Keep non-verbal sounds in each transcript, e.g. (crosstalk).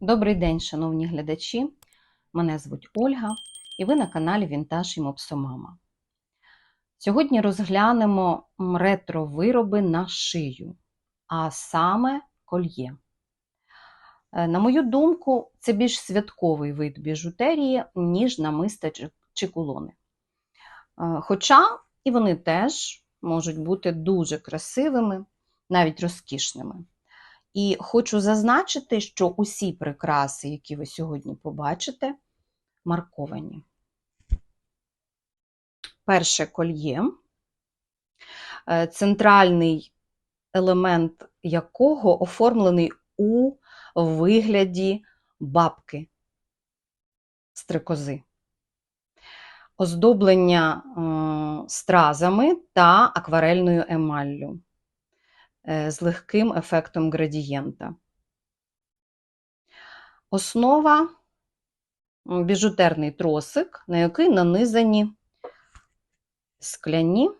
Добрий день, шановні глядачі. Мене звуть Ольга, і ви на каналі Вінтаж і Мопсомама. Сьогодні розглянемо ретро-вироби на шию, а саме кольє. Е, На мою думку, це більш святковий вид біжутерії, ніж намиста чи- кулони. Е, Хоча і вони теж можуть бути дуже красивими, навіть розкішними. І хочу зазначити, що усі прикраси, які ви сьогодні побачите, марковані. Перше кольє, е, центральний елемент якого оформлений у вигляді бабки стрикози. Оздоблення е, стразами та акварельною емаллю е, з легким ефектом градієнта. Основа біжутерний тросик, на який нанизані скляні,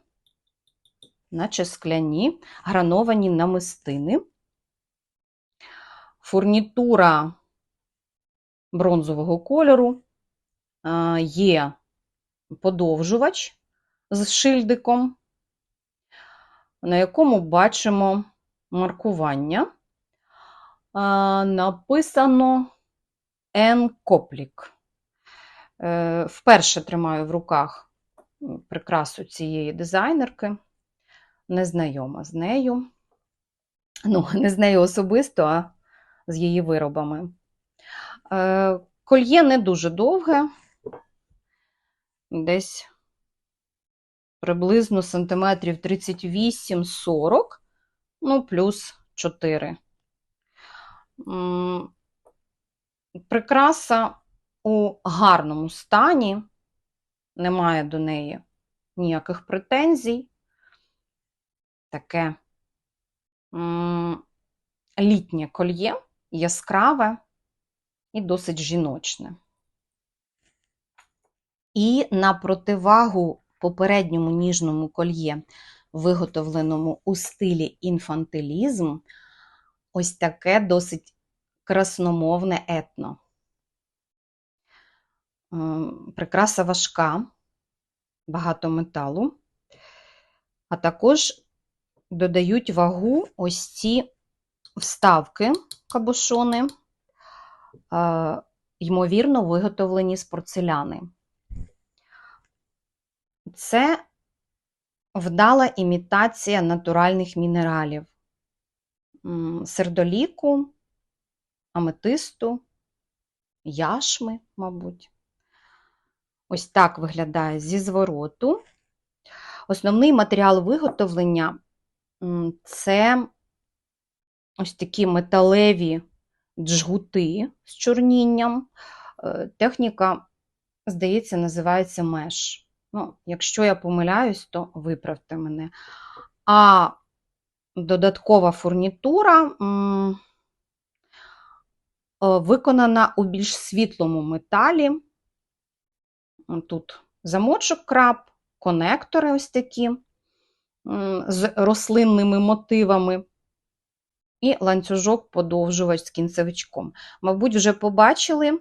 наче скляні, грановані намистини. Фурнітура бронзового кольору, є подовжувач з шильдиком, на якому бачимо маркування. Написано N-коплік. Е, Вперше тримаю в руках прикрасу цієї дизайнерки, не знайома з нею. Ну, (laughs) не з нею особисто, а з її виробами. Е, Кольє не дуже довге, десь приблизно сантиметрів 38-40, ну, плюс 4. Прикраса у гарному стані, немає до неї ніяких претензій. Таке літнє кольє, яскраве і досить жіночне. І на противагу попередньому ніжному кольє, виготовленому у стилі інфантилізм, ось таке досить красномовне етно. Прикраса важка, багато металу, а також додають вагу ось ці вставки кабошони, е, ймовірно, виготовлені з порцеляни. Це вдала імітація натуральних мінералів сердоліку, аметисту, яшми, мабуть. Ось так виглядає зі звороту. Основний матеріал виготовлення це ось такі металеві джгути з чорнінням. Е, Техніка, здається, називається меш. Ну, якщо я помиляюсь, то виправте мене. А додаткова фурнітура е, виконана у більш світлому металі. Тут замочок краб, конектори ось такі з рослинними мотивами. І ланцюжок подовжувач з кінцевичком. Мабуть, вже побачили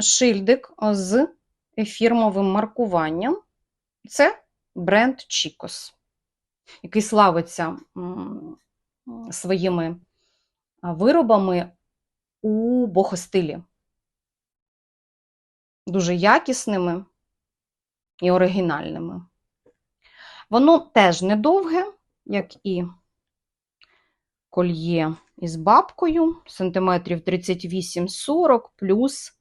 шильдик з фірмовим маркуванням. Це бренд Chicos, який славиться своїми виробами у богостилі. Дуже якісними і оригінальними. Воно теж недовге, як і кольє із бабкою, сантиметрів 38-40 плюс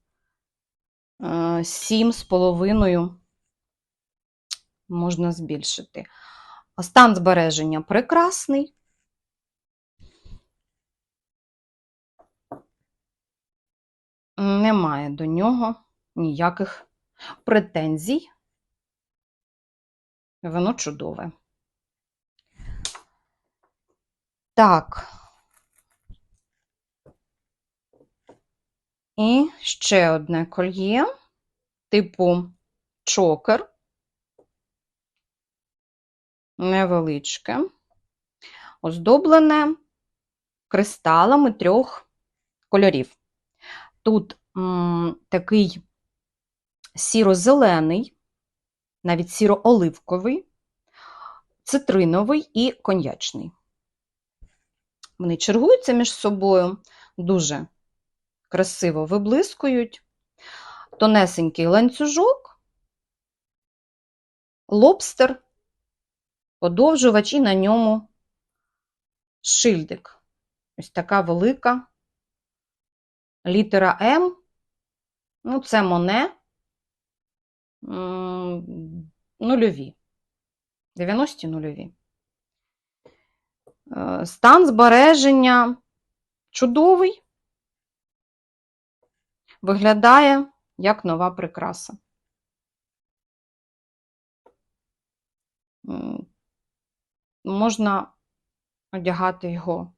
е, 7,5 можна збільшити. Стан збереження прекрасний. Немає до нього ніяких претензій. Воно чудове. Так. І ще одне кольє, типу чокер. невеличке, оздоблене кристалами трьох кольорів. Тут м, такий сіро-зелений, навіть сіро-оливковий, цитриновий і коньячний. Вони чергуються між собою, дуже красиво виблискують. Тонесенький ланцюжок, лобстер, подовжувач і на ньому шильдик. Ось така велика літера М. Ну, це моне нульові. 90 нульові. Е, Стан збереження чудовий. Виглядає як нова прикраса. Можна одягати його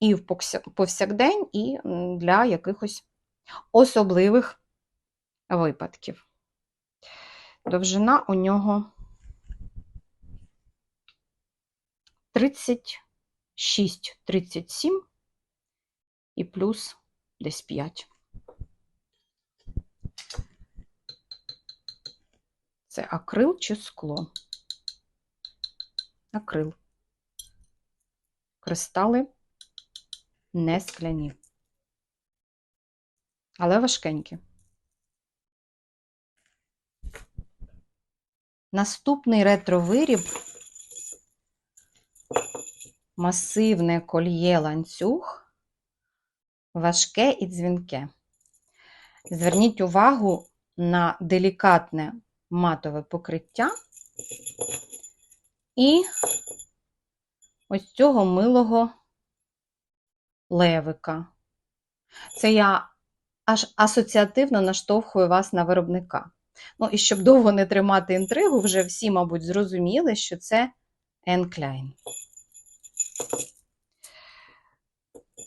і в повсякдень, і для якихось особливих випадків. Довжина у нього 36-37 і плюс десь 5. Це акрил чи скло? Акрил. Кристали не скляні, але важкенькі. Наступний ретро-виріб масивне кольє ланцюг, важке і дзвінке. Зверніть увагу на делікатне матове покриття і ось цього милого левика. Це я аж асоціативно наштовхую вас на виробника. Ну, і щоб довго не тримати інтригу, вже всі, мабуть, зрозуміли, що це Енн Кляйн.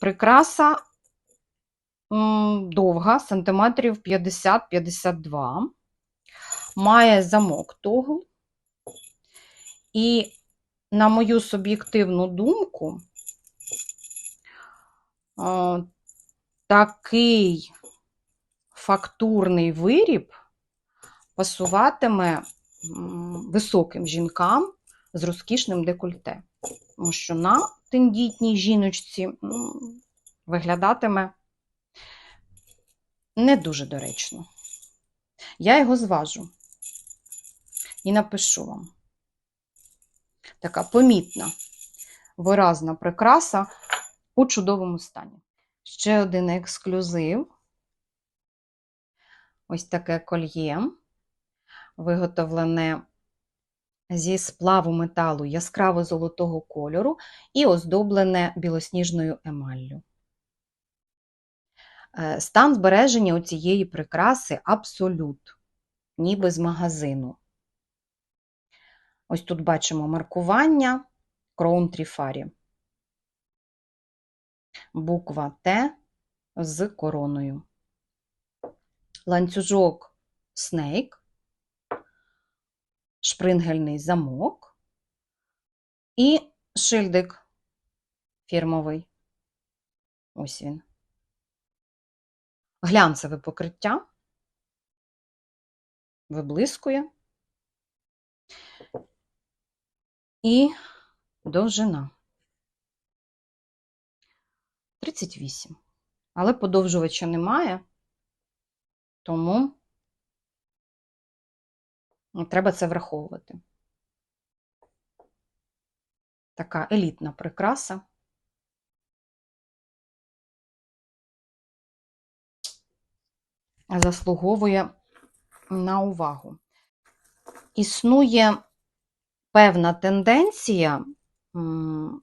Прикраса довга, сантиметрів 50-52. Має замок тогл. І, на мою суб'єктивну думку, такий фактурний виріб пасуватиме високим жінкам з розкішним декольте. Тому що на тендітній жіночці виглядатиме не дуже доречно. Я його зважу і напишу вам. Така помітна, виразна прикраса у чудовому стані. Ще один ексклюзив. Ось таке кольє, виготовлене зі сплаву металу яскраво-золотого кольору і оздоблене білосніжною емаллю. Е, Стан збереження у цієї прикраси абсолют, ніби з магазину. Ось тут бачимо маркування Crown Trifari. Буква Т з короною. Ланцюжок Snake, шпрингельний замок і шильдик фірмовий. Ось він. Глянцеве покриття. Виблискує. І довжина 38. Але подовжувача немає, тому треба це враховувати. Така елітна прикраса. Заслуговує на увагу. Існує певна тенденція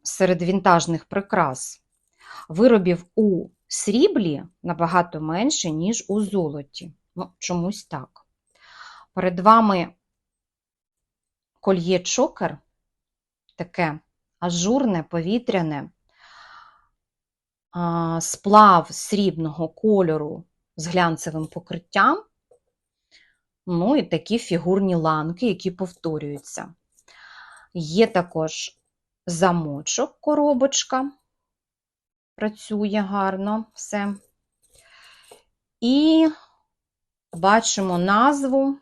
серед вінтажних прикрас виробів у сріблі набагато менше, ніж у золоті. Ну, чомусь так. Перед вами кольє чокер, таке ажурне, повітряне, сплав срібного кольору з глянцевим покриттям. Ну і такі фігурні ланки, які повторюються. Є також замочок, коробочка. Працює гарно все. І бачимо назву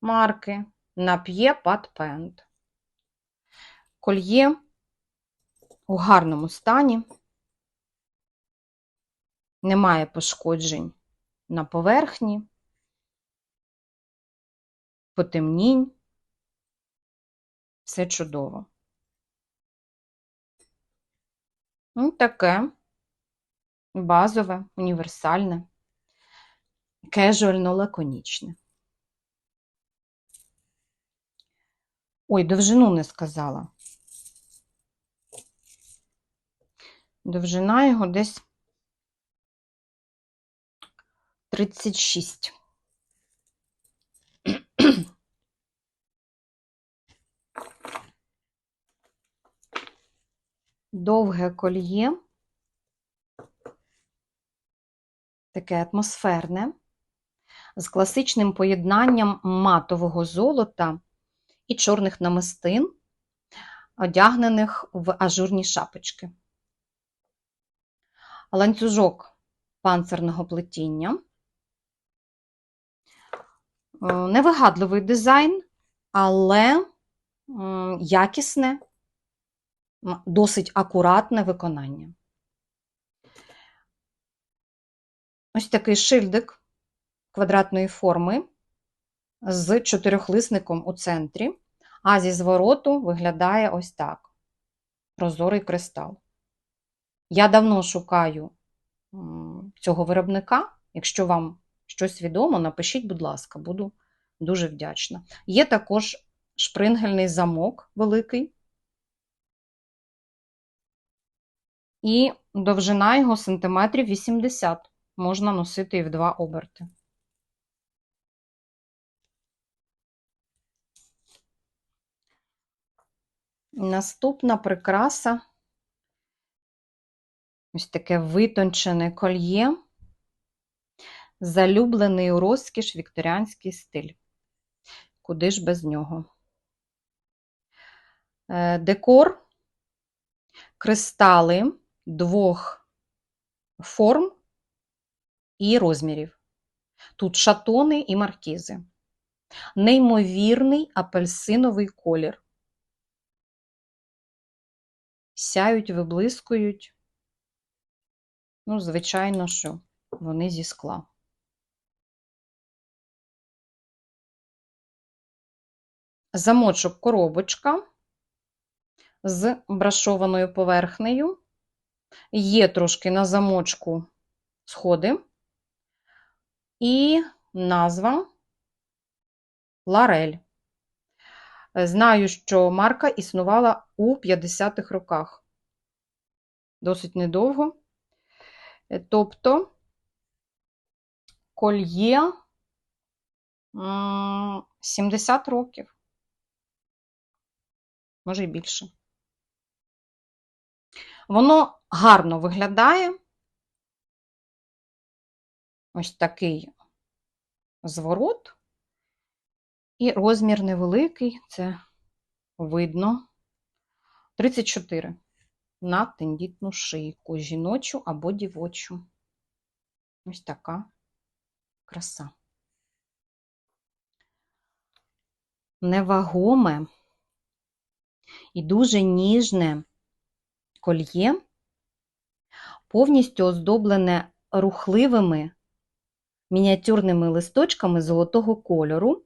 марки Нап'є Пат Пент. Кольє у гарному стані, немає пошкоджень на поверхні, потемнінь. Все чудово. Ну, таке базове, універсальне, кежуально-лаконічне. Ой, довжину не сказала. Довжина його десь 36. Довге кольє, таке атмосферне, з класичним поєднанням матового золота і чорних намистин, одягнених в ажурні шапочки. Ланцюжок панцирного плетіння. Е, Невигадливий дизайн, але якісне, досить акуратне виконання. Ось такий шильдик квадратної форми з чотирьохлисником у центрі, а зі звороту виглядає ось так: прозорий кристал. Я давно шукаю цього виробника. Якщо вам щось відомо, напишіть, будь ласка, буду дуже вдячна. Є також шпрингельний замок великий. І довжина його сантиметрів 80. Можна носити і в два оберти. Наступна прикраса. Ось таке витончене кольє, залюблений у розкіш вікторіанський стиль. Куди ж без нього? Е, Декор, кристали двох форм і розмірів. Тут шатони і маркізи. Неймовірний апельсиновий колір. Сяють, виблискують. Ну, звичайно, що вони зі скла. Замочок коробочка з брашованою поверхнею. Є трошки на замочку сходи. І назва Ларель. Знаю, що марка існувала у 50-х роках. Досить недовго. Тобто кольє 70 років, може і більше. Воно гарно виглядає. Ось такий зворот. І розмір невеликий, це видно. 34 на тендітну шийку, жіночу або дівочу. Ось така краса. Невагоме і дуже ніжне кольє, повністю оздоблене рухливими мініатюрними листочками золотого кольору,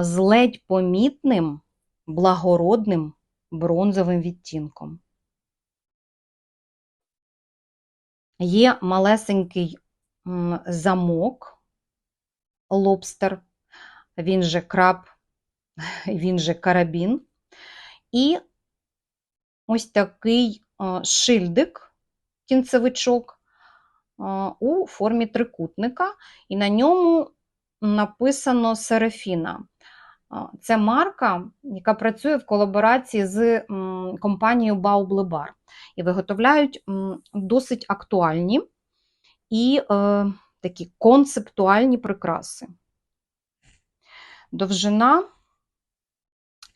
з ледь помітним благородним бронзовим відтінком. Є малесенький замок, лобстер, він же краб, він же карабін. І ось такий шильдик, кінцевичок у формі трикутника, і на ньому написано Серафіна. Це марка, яка працює в колаборації з компанією Баублебар. І виготовляють досить актуальні і е, такі концептуальні прикраси. Довжина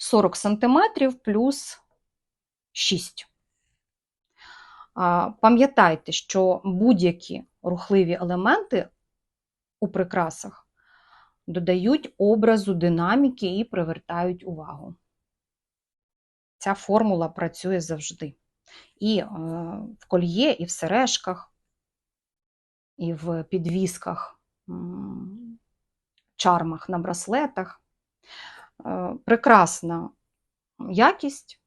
40 см плюс 6. Пам'ятайте, що будь-які рухливі елементи у прикрасах додають образу динаміки і привертають увагу. Ця формула працює завжди. І е, в кольє, і в сережках, і в підвісках, чармах на браслетах. Е, Прекрасна якість,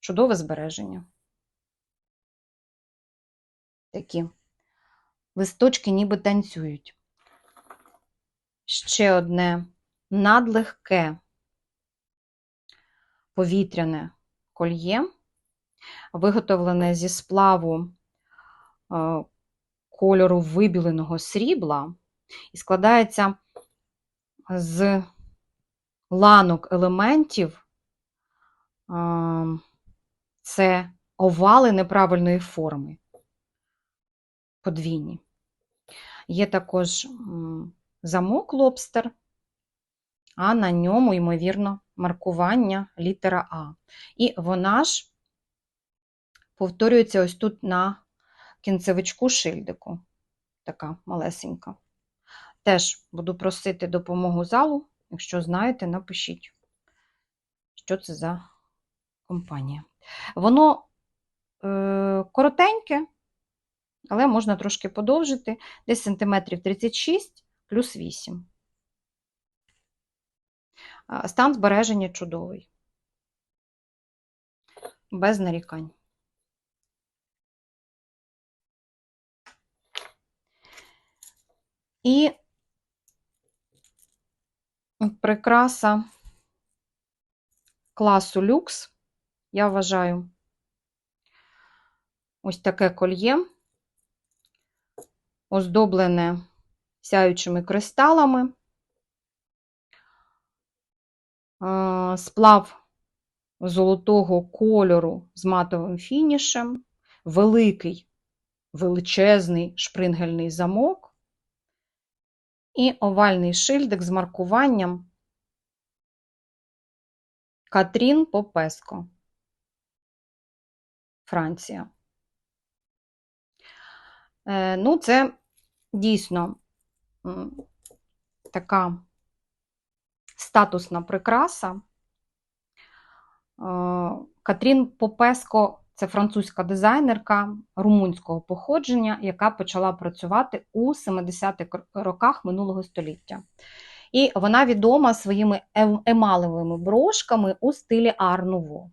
чудове збереження. Такі листочки ніби танцюють. Ще одне надлегке повітряне кольє, виготовлене зі сплаву е, кольору вибіленого срібла і складається з ланок елементів. Це овали неправильної форми, подвійні. Є також замок лобстер, а на ньому, ймовірно, маркування літера А. І вона ж повторюється ось тут на кінцевичку шильдику. Така малесенька. Теж буду просити допомогу залу. Якщо знаєте, напишіть, що це за компанія. Воно е, коротеньке, але можна трошки подовжити, десь сантиметрів 36 плюс 8. Стан збереження чудовий. Без нарікань. І прикраса класу люкс, я вважаю, ось таке кольє, оздоблене сяючими кристалами, сплав золотого кольору з матовим фінішем, великий, величезний шпрингельний замок і овальний шильдик з маркуванням Катрін Попеско, Франція. Е, Ну, це дійсно така статусна прикраса. Е, Катрін Попеско це французька дизайнерка румунського походження, яка почала працювати у 70-х роках минулого століття. І вона відома своїми ем- емалевими брошками у стилі Ар-Нуво.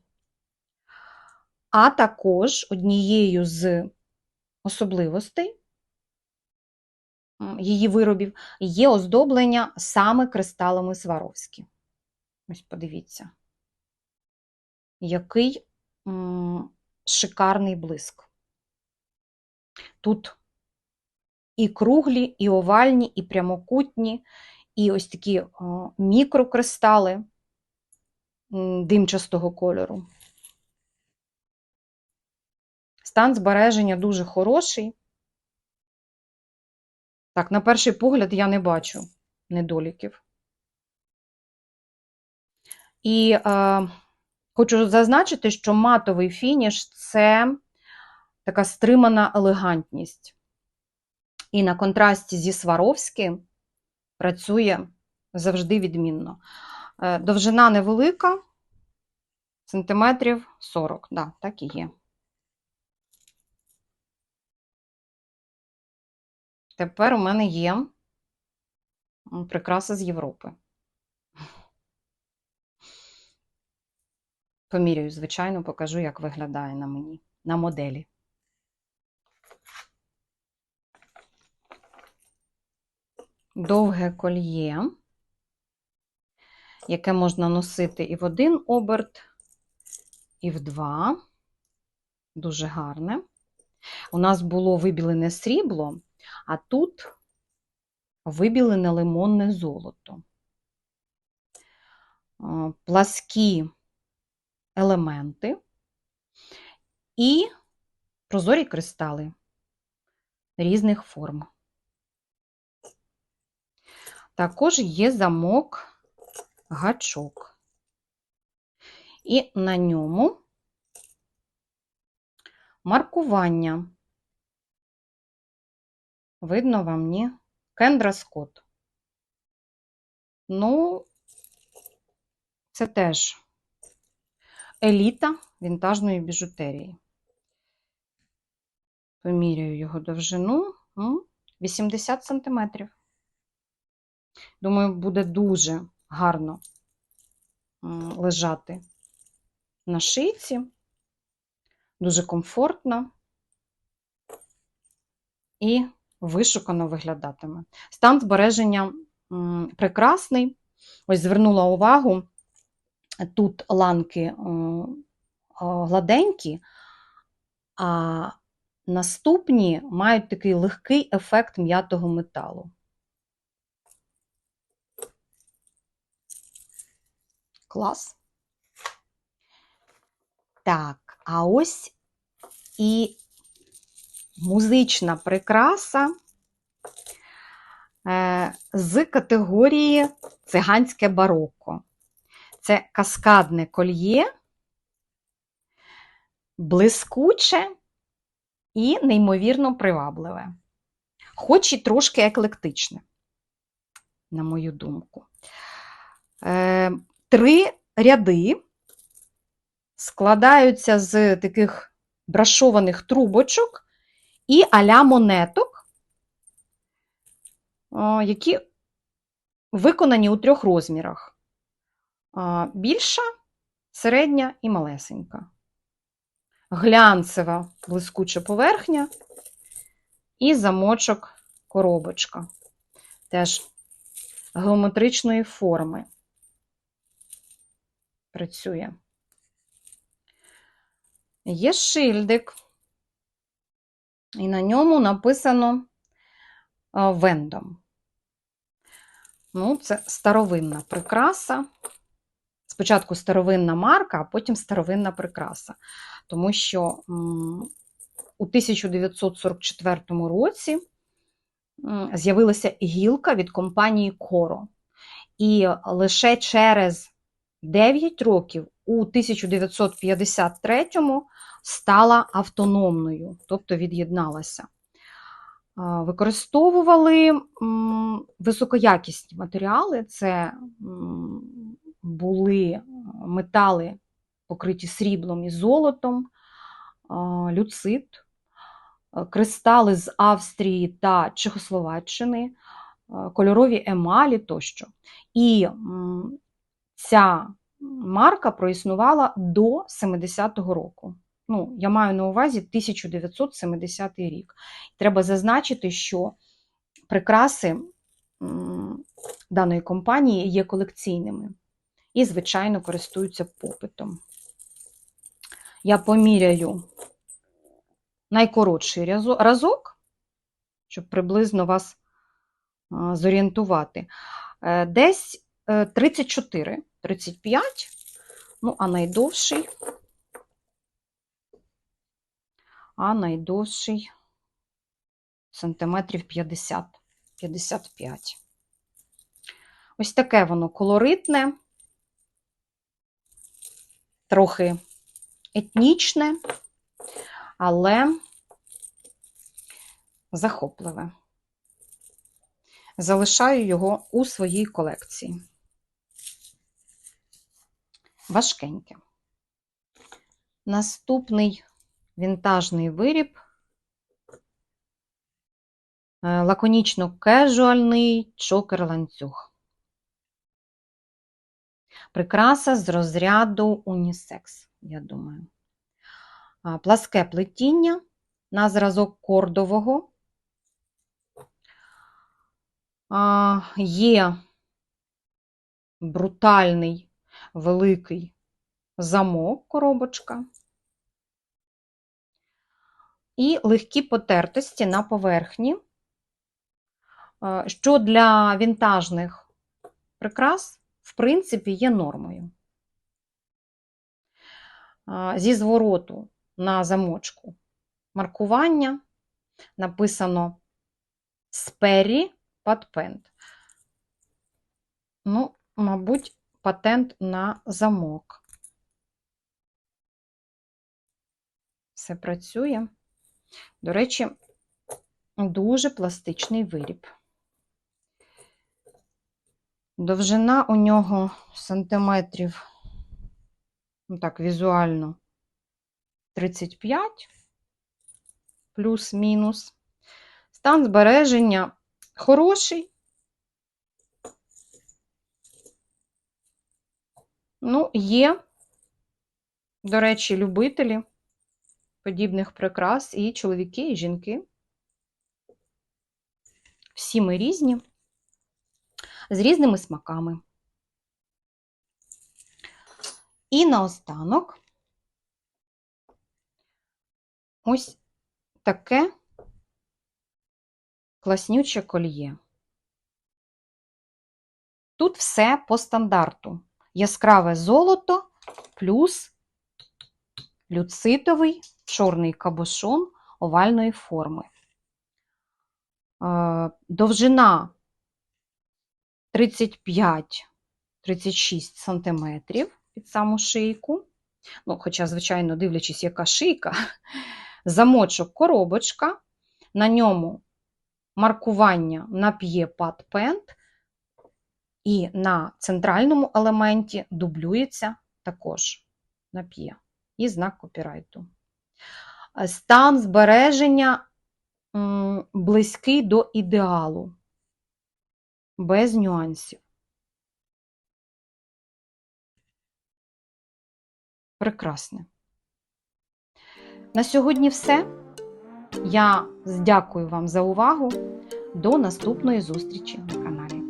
А також однією з особливостей її виробів є оздоблення саме кристалами Сваровські. Ось подивіться, який шикарний блиск. Тут і круглі, і овальні, і прямокутні, і ось такі мікрокристали димчастого кольору. Стан збереження дуже хороший. Так, на перший погляд я не бачу недоліків. І е, хочу зазначити, що матовий фініш це така стримана елегантність. І на контрасті зі Сваровським працює завжди відмінно. Е, Довжина невелика, сантиметрів 40, да, так і є. Тепер у мене є прикраса з Європи. Поміряю, звичайно, покажу, як виглядає на мені, на моделі. Довге кольє, яке можна носити і в один оберт, і в два. Дуже гарне. У нас було вибілене срібло, а тут вибілене лимонне золото. Е, Пласкі елементи і прозорі кристали різних форм. Також є замок гачок. І на ньому маркування. Видно вам, ні? Кендра Скотт. Ну, це теж еліта вінтажної біжутерії. Поміряю його довжину. 80 сантиметрів. Думаю, буде дуже гарно лежати на шийці, дуже комфортно і вишукано виглядатиме. Стан збереження прекрасний. Ось звернула увагу, тут ланки гладенькі, а наступні мають такий легкий ефект м'ятого металу. Клас. Так, а ось і музична прикраса е, з категорії циганське бароко. Це каскадне кольє, блискуче і неймовірно привабливе, хоч і трошки еклектичне, на мою думку. Е, Три ряди складаються з таких брашованих трубочок і аля монеток, які виконані у трьох розмірах: більша, середня і малесенька. Глянцева блискуча поверхня і замочок коробочка. Теж геометричної форми працює. Є шильдик, і на ньому написано вендом. Ну, це старовинна прикраса. Спочатку старовинна марка, а потім старовинна прикраса. Тому що у 1944 році з'явилася гілка від компанії Коро. І лише через 9 років у 1953-му стала автономною, тобто від'єдналася. Використовували високоякісні матеріали, це були метали, покриті сріблом і золотом, люцит, кристали з Австрії та Чехословаччини, кольорові емалі тощо. І ця марка проіснувала до 70-го року. Ну, я маю на увазі 1970 рік. Треба зазначити, що прикраси даної компанії є колекційними і, звичайно, користуються попитом. Я поміряю найкоротший разок, щоб приблизно вас зорієнтувати. Е, Десь е, 34, 35, ну, а найдовший, а найдовший сантиметрів 50, 55. Ось таке воно колоритне, трохи етнічне, але захопливе. Залишаю його у своїй колекції. Важкеньке. Наступний вінтажний виріб. Е, Лаконічно кежуальний чокер-ланцюг. Прикраса з розряду унісекс, я думаю. Пласке плетіння на зразок кордового. Є брутальний великий замок, коробочка. І легкі потертості на поверхні, що для вінтажних прикрас, в принципі, є нормою. Зі звороту на замочку маркування написано спері патпент. Ну, мабуть, патент на замок. Все працює. До речі, дуже пластичний виріб. Довжина у нього сантиметрів, ну так, візуально 35, плюс-мінус. Стан збереження хороший. Ну, є, до речі, любителі подібних прикрас і чоловіки, і жінки. Всі ми різні, з різними смаками. І наостанок ось таке класнюче кольє. Тут все по стандарту. Яскраве золото плюс люцитовий чорний кабошон овальної форми. Е, Довжина 35-36 см під саму шийку. Ну, хоча, звичайно, дивлячись, яка шийка, (laughs) замочок коробочка, на ньому маркування на п'є пад пент, і на центральному елементі дублюється також на п'є і знак копірайту. Стан збереження близький до ідеалу, без нюансів. Прекрасне. На сьогодні все. Я дякую вам за увагу. До наступної зустрічі на каналі.